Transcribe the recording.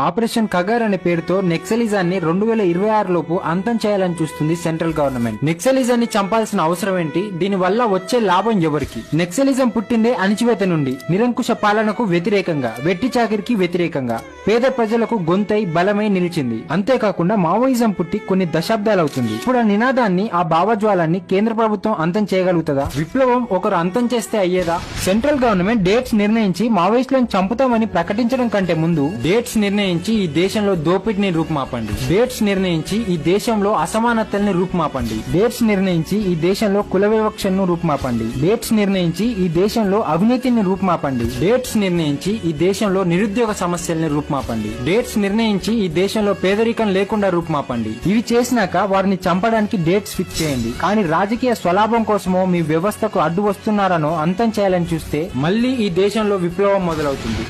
Operation Kagar అనే పేరుతో నెక్సలిజాన్ని రెండు వేల ఇరవై ఆరు లోపు అంతం చేయాలని చూస్తుంది సెంట్రల్ గవర్నమెంట్. నెక్సలిజాన్ని చంపాల్సిన అవసరం ఏంటి? దీని వల్ల వచ్చే లాభం ఎవరికి? నెక్సలిజం పుట్టిందే అణిచివేత నుండి. నిరంకుశ పాలనకు వ్యతిరేకంగా వెట్టి చాకిరికి వ్యతిరేకంగా పేద ప్రజలకు గొంతై బలమై నిలిచింది. అంతేకాకుండా మావోయిజం పుట్టి కొన్ని దశాబ్దాలవుతుంది. ఇప్పుడు ఆ నినాదాన్ని ఆ భావజ్వాలాన్ని కేంద్ర ప్రభుత్వం అంతం చేయగలుగుతుందా? విప్లవం ఒకరు అంతం చేస్తే అయ్యేదా? సెంట్రల్ గవర్నమెంట్ డేట్స్ నిర్ణయించి మావోయిస్టులను చంపుతామని ప్రకటించడం కంటే ముందు డేట్స్ నిర్ణయించి ఈ దేశంలో దోపిడిని రూపుమాపండి. డేట్స్ నిర్ణయించి ఈ దేశంలో అసమానతల్ని రూపుమాపండి. డేట్స్ నిర్ణయించి ఈ దేశంలో కుల వివక్షను రూపుమాపండి. డేట్స్ నిర్ణయించి ఈ దేశంలో అవినీతిని రూపుమాపండి. డేట్స్ నిర్ణయించి ఈ దేశంలో నిరుద్యోగ సమస్యల్ని రూపుమాపండి. డేట్స్ నిర్ణయించి ఈ దేశంలో పేదరికం లేకుండా రూపుమాపండి. ఇవి చేసినాక వారిని చంపడానికి డేట్స్ ఫిక్స్ చేయండి. కానీ రాజకీయ స్వలాభం కోసమో మీ వ్యవస్థకు అడ్డు వస్తున్నారనో అంతం చేయాలని చూస్తే మళ్ళీ ఈ దేశంలో విప్లవం మొదలవుతుంది.